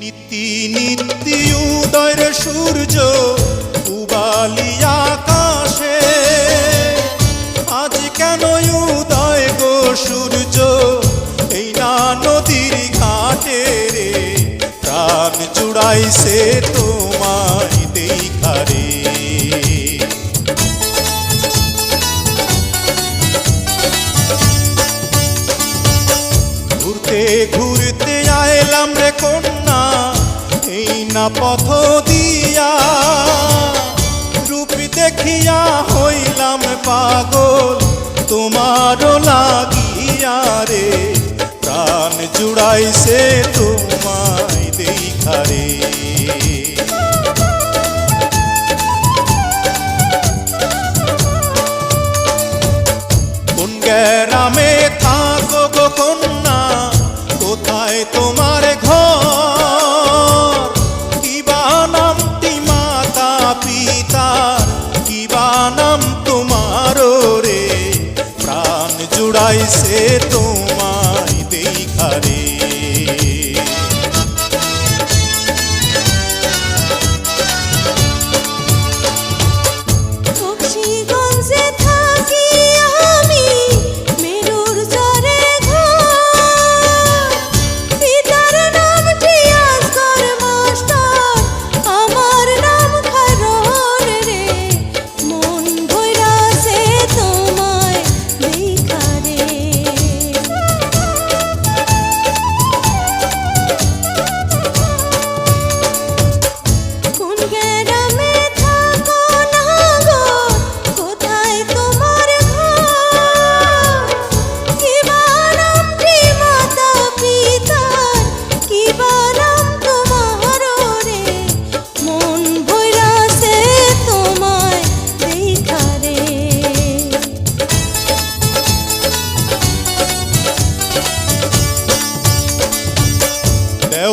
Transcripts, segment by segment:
নীতি নীতি উদয়ের সূর্য, উবালি আকাশে। আজ কেন উদয় গো সূর্য? এই না নদীর ঘাটে রে, প্রাণ জুড়াইছে তোমায় ঘুরতে আইলাম রে কন্যা, এই না পথ দিয়া। রূপ দেখিয়া হইলাম পাগল, তোমারও লাগিয়া রে। প্রাণ জুড়াইছে তোমায় দেখারে কোন গ্রামে প্রাণ জুড়াইছে তোমায় দেখারে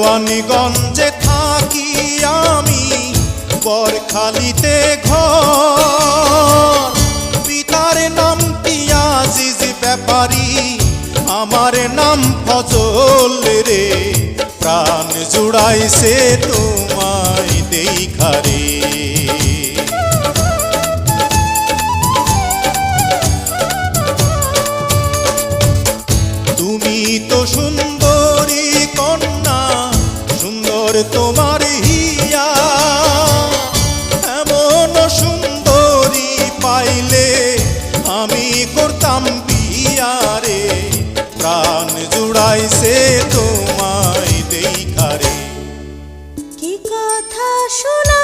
দেওয়ানিগঞ্জে থাকি আমি, বরখালিতে ঘর। পিতার নাম তিয়াজিজ ব্যাপারী? আমার নাম ফজল রে। প্রাণ জুড়াইছে তোমায় দেখারে তুমি তো সুন্দর তোমার হিয়া। এমন সুন্দরী পাইলে আমি করতাম বিয়ারে প্রাণ জুড়াইছে তোমায় দেখারে কি কথা শুনাইল